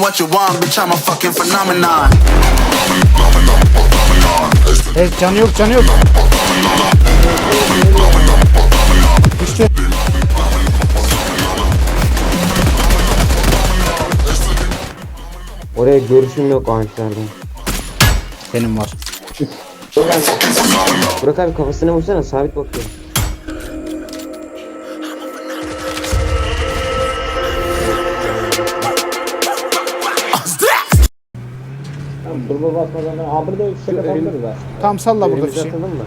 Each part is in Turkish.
what you want, bitch, I'm a fucking phenomenon. Evet canı yok canı yok. Düştü. Oraya görüşüm yok ağaçlardan. Benim var. Burak abi kafasına vursana sabit bakıyor. Turbo basmadan da ha burada şey yapabiliriz ha. Tam salla burada Önümüze fişi. atalım mı?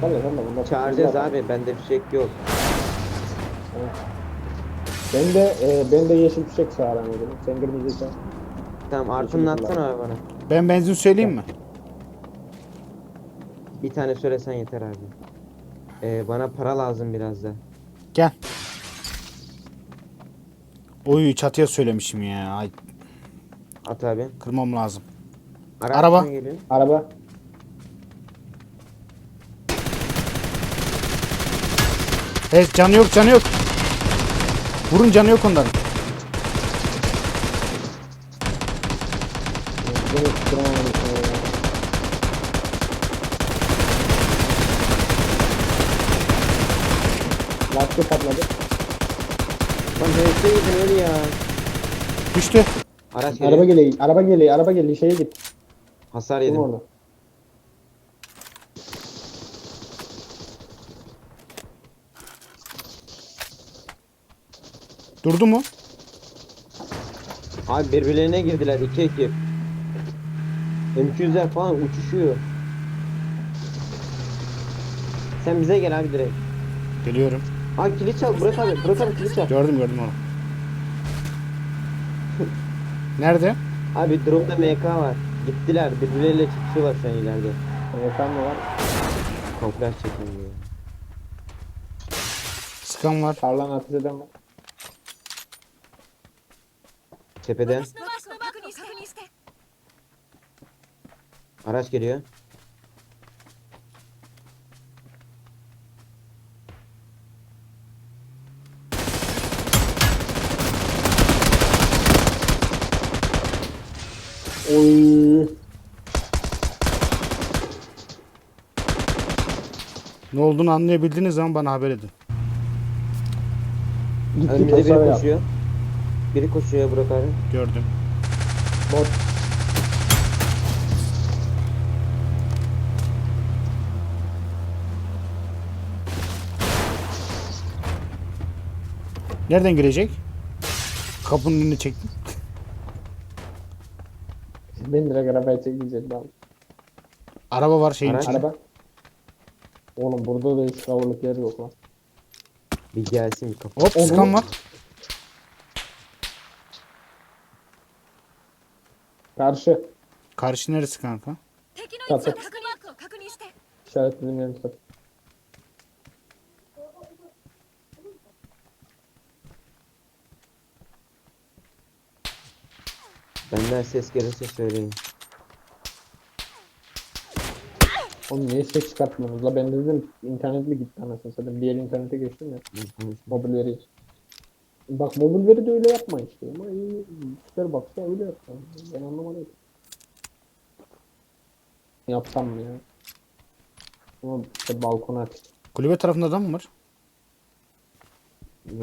Tabii tabii bunda. Çağıracağız abi bende fişek yok. Ben de e, ben de yeşil fişek sağlam dedim. Sen kırmızı çağır. Tamam Artun'un atsana abi bana. Ben benzin söyleyeyim mi? Bir tane söylesen yeter abi. Ee, bana para lazım biraz da. Gel. Oy çatıya söylemişim ya. Ay, At abi. kırmam lazım. Araba. mı geliyor? Araba. Evet canı yok canı yok. Vurun canı yok ondan. Lastik patladı. Lan öyle ya. Düştü. Araç geliyor. Araba geliyor. Araba geliyor. Araba geliyor. Şeye git. Hasar Kim yedim. orada? Durdu mu? Abi birbirlerine girdiler iki ekip. M200'ler falan uçuşuyor. Sen bize gel abi direkt. Geliyorum. Abi kilit çal Burak abi. Burak abi kilit çal. Gördüm gördüm onu. Nerede? Abi drop'ta MK var. Gittiler. Birbirleriyle çatışıyorlar şu an ileride. MK mı var? Komplaj çekin diyor. Sıkan var. Tarlan ateş eden var. Tepede. Araç geliyor. Oy. Ne olduğunu anlayabildiniz zaman bana haber edin. Gitti Önümüzde biri kasaya yap. koşuyor. Biri koşuyor Burak abi. Gördüm. Bot. Nereden girecek? Kapının önüne çektim. Ben direkt arabaya çekeceğim abi. Araba var şeyin Araç. içinde. Araba. Oğlum burada da hiç kavurluk yer yok lan. Bir gelsin bir kapı. Hop Oğlum. sıkan var. Karşı. Karşı neresi kanka? 敵の位置を確認マークを確認して İşaretlediğim yerini tut. Benden ses gelirse söyleyin. Oğlum niye ses çıkartmıyorsunuz la? Ben de dedim internetli gitti anasını satayım. Bir yer internete geçtim ya. Mobil veri. Bak mobil veri de öyle yapma işte. Ama iyi. Süper baksa öyle yapsam. Ben anlamadım. Yapsam mı ya? Ama işte balkona aç. Kulübe tarafında adam mı var?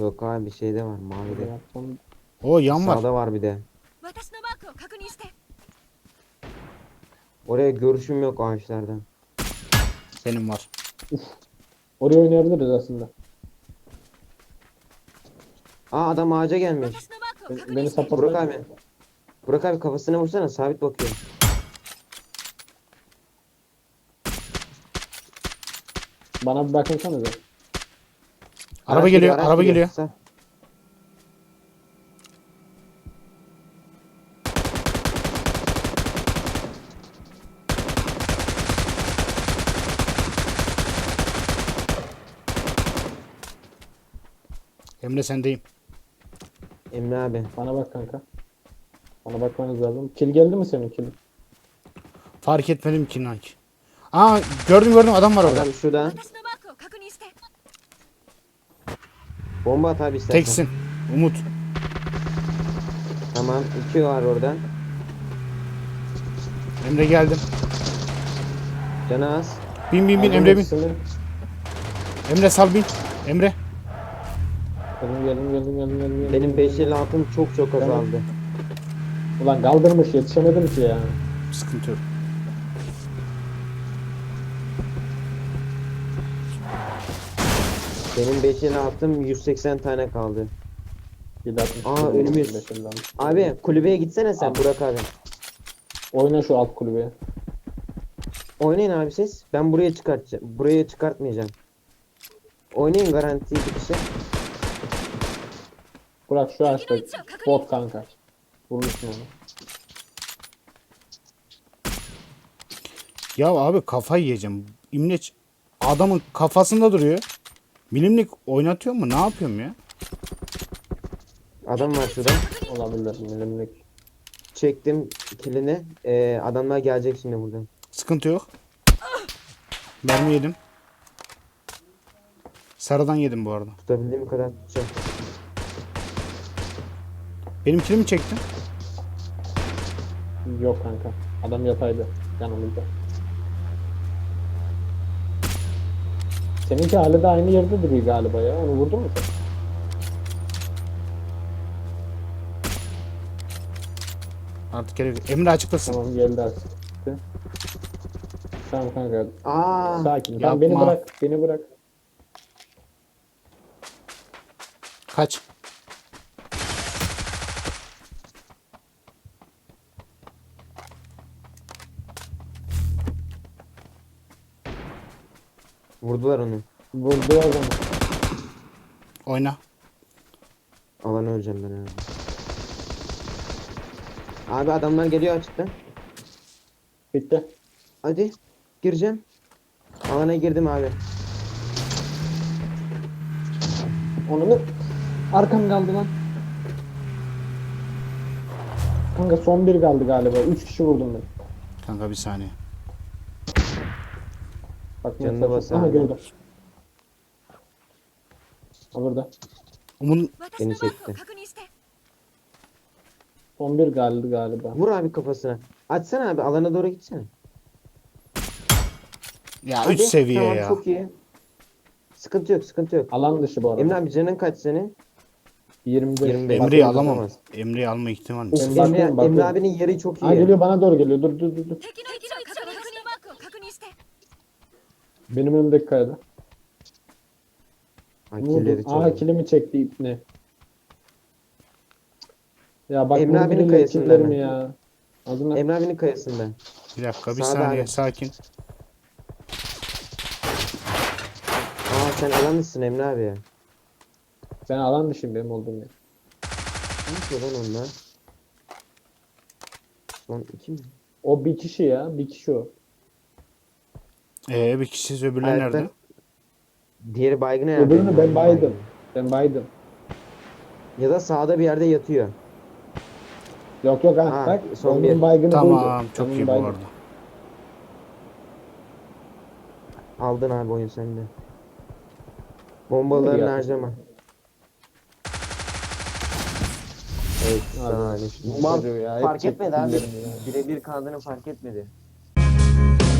Yok abi bir şeyde var Böyle mavide. yapsam. O yan var. Sağda var bir de. Oraya görüşüm yok ağaçlardan. Senin var. Oraya oynayabiliriz aslında. Aa adam ağaca gelmiş. Beni, beni Burak sapatlar. abi. Burak abi kafasına vursana sabit bakıyor. Bana bir bakınsanıza. Araba geliyor, araba araç geliyor. Emre sendeyim. Emre abi bana bak kanka. Bana bakmanız lazım. Kil geldi mi senin kil? Fark etmedim ki nank. Aa gördüm gördüm adam var orada. Adam şurada. Bomba at abi istersen. Teksin. Umut. Tamam iki var oradan. Emre geldim. Canı az. Bin bin bin Emre bin. Emre sal bin. Emre. Gelin gelin gelin gelin gelin. gelin. Benim 5 altım çok çok azaldı. Ulan kaldırmış yetişemedim ki ya. Sıkıntı yok. Benim 5 altım 180 tane kaldı. 760. Aa, önümüz. Abi kulübeye gitsene sen Abi. Burak abi. Oyna şu alt kulübeye. Oynayın abi siz. Ben buraya çıkartacağım. Buraya çıkartmayacağım. Oynayın garanti bir şey. Bırak şu ağaçta. Bot kanka. Vurmuşsun onu. Ya abi kafayı yiyeceğim. İmleç adamın kafasında duruyor. Milimlik oynatıyor mu? Ne yapıyorum ya? Adam var şurada. Olabilir milimlik. Çektim kilini. Ee, adamlar gelecek şimdi buradan. Sıkıntı yok. Mermi yedim. Sarıdan yedim bu arada. Tutabildiğim kadar tutacağım. Benim kilimi çektin. Yok kanka. Adam yataydı. Yanımızda. Seninki hali de aynı yerde duruyor galiba ya. Onu vurdun mu sen? Artık gerek yok. Emre açıklasın. Tamam geldi artık. Tamam kanka. Aa, Sakin. Tamam beni yapma. bırak. Beni bırak. Kaç. Vurdular onu. Vurdu o zaman. Oyna. Alanı öleceğim ben abi. Abi adamlar geliyor açıktan. Bitti. Hadi gireceğim. Alana girdim abi. Onu mu? Arkam kaldı lan. Kanka son bir kaldı galiba. Üç kişi vurdum ben. Kanka bir saniye. Bak Canına mesela- bas Aha abi. gördüm. Ha burada. Umun 私のマークを çekti. 確認して Son bir kaldı galiba. Vur abi kafasına. Açsana abi alana doğru gitsene. ya Hadi. 3 seviye tamam, ya. Çok iyi. Sıkıntı yok sıkıntı yok. Alan dışı bu arada. Emre abi canın kaç senin? 25. 25. Emre'yi Bakın, alamam. bakamaz. Emre'yi alma ihtimali. Ben Emre, bakıyorum, bakıyorum. Emre abinin yeri çok iyi. Aa geliyor bana doğru geliyor. Dur dur dur. dur. 敵の位置を benim önümdeki kayada. Ay, Vurdu. killeri çok Aa iyi. kilimi çekti ipne. Ya bak Emre Emre abinin abinin kayasında killerimi mı? ya. Adına Emre abinin kayasında. Bir dakika bir Sağda saniye abi. sakin. Aa sen alanlısın Emre abi ya. ben alan dışıyım benim olduğum yer. Ne yapıyor lan onlar? Son iki mi? O bir kişi ya. Bir kişi o. Ee bir kişi öbürleri Ayakta. nerede? Diğeri baygın herhalde. Öbürünü ben baydım. Ben baydım. Ya da sağda bir yerde yatıyor. Yok yok ha. Ha, bak. son Onun bir. baygını Tamam buydu. çok Onun iyi bu baygını. arada. Aldın abi oyun sende. Bombalarını yaptın? harcama. Evet. Bu Mal çocuğu ya, hep fark etmedi abi. çektiklerini ya. Birebir kaldığını fark etmedi.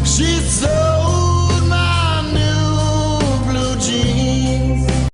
She's so